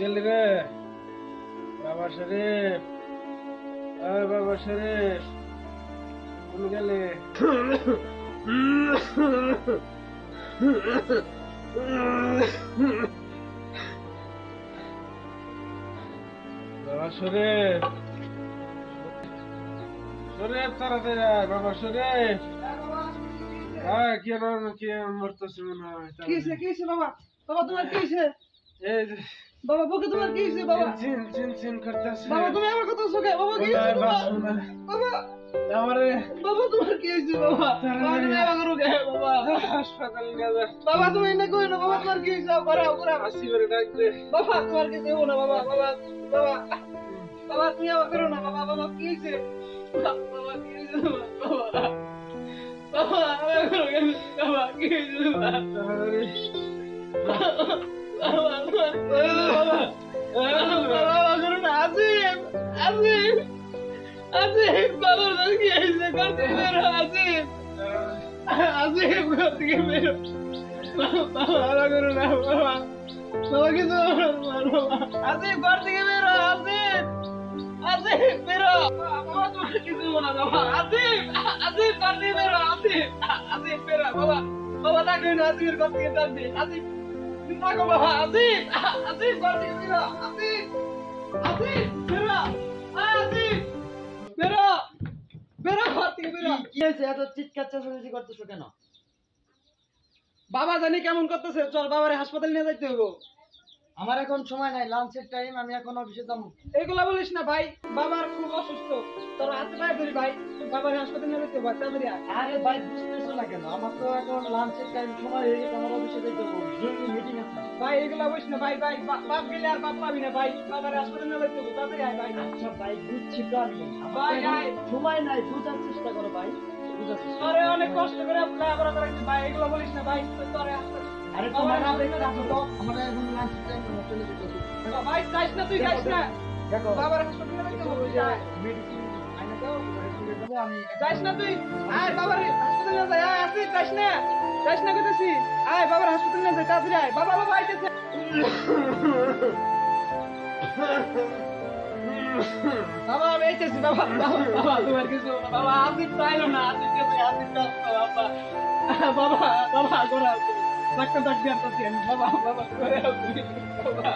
গেলি রে বাবা শরীফ আয় বাবা শরীফ গেলে বাবা সুরেশ শরীফ তাড়াতাড়ি আয় বাবা সুরেশ আয় কি নাম কি মরতেছে মনে হয় কিসে কিসে বাবা? বাবা তোমার কি এই যে বাবা বুকে তোমার কি হয়েছে বাবা? চিন চিন চিন করতেছে। বাবা তুমি আমার কথা শোকে বাবা কি হয়েছে বাবা? বাবা আমারে বাবা তোমার কি হয়েছে বাবা? বাবা তুমি আমার রোগে বাবা। হাসপাতাল নিয়ে যা বাবা তুমি না কই না বাবা তোমার কি হয়েছে? করে করে আসি করে ডাক দে বাবা তোমার কি দেবো না বাবা বাবা বাবা বাবা তুমি আমার করো না বাবা বাবা কি হয়েছে? বাবা কি হয়েছে বাবা বাবা আমার বাবা বাবা তাড়াতাড়ি বাবা বাবা বাবা করো আসিফ বাবা? কি হয়েছে বাবা করো বাবা বাবা কিছু না বাবা আসিফ আসিফ বাবা না বেরো বেরো বেরো ঘর থেকে বেরো কি হয়েছে? এত চিৎকার চেঁচামেচি করতেছো কেন? বাবা জানি কেমন করতেছে। চল বাবারে হাসপাতাল নিয়ে যাইতে হব আমার এখন সময় নাই লাঞ্চের টাইম আমি এখন অফিসে যাব এগুলা বলিস না ভাই বাবার খুব অসুস্থ তোর হাতে পায়ে ধরি ভাই বাবার হাসপাতাল নিয়ে যেতে তাড়াতাড়ি আয়। আরে ভাই বুঝতেছো না কেন আমার তো এখন লাঞ্চের টাইম সময় হয়ে গেছে আমার অফিসে যেতে হবে জরুরি মিটিং আছে ভাই এগুলা বলিস না ভাই ভাই বাপ গেলে আর বাপ পাবি না ভাই বাবার হাসপাতাল নিয়ে যেতে হবে তাড়াতাড়ি আয় ভাই আচ্ছা ভাই বুঝছি তো আমি ভাই, ভাই। সময় নাই বুঝার চেষ্টা করো ভাই আরে অনেক কষ্ট করে লেখাপড়া করাইছি ভাই এগুলো বলিস না ভাই তোরে হাসপাতাল আরে তোমার যেতে আসো হবে। তো আমার এখন লাঞ্চের টাইম চলে যেতে হবে। দেখো, ভাই যাইস না তুই যাইস না। দেখো বাবার হাসপাতালে যেতে হবে যাই। মেডিসিন আইনা দাও আমি। যাইস না তুই? আয় বাবার হাসপাতালে যাই। আয় আসিস যাইস না। যাইস না কইতেছি। আয় বাবার হাসপাতালে যাই তাড়াতাড়ি আয়। বাবা বাবা আইতেছে। বাবা আমি আইতেছি বাবা বাবা বাবা তোমার কিছু না। বাবা আসিফ চাইলো না আসিফ কাছে আসিফ বাবা। বাবা বাবা বাবা বাবা করে বাবা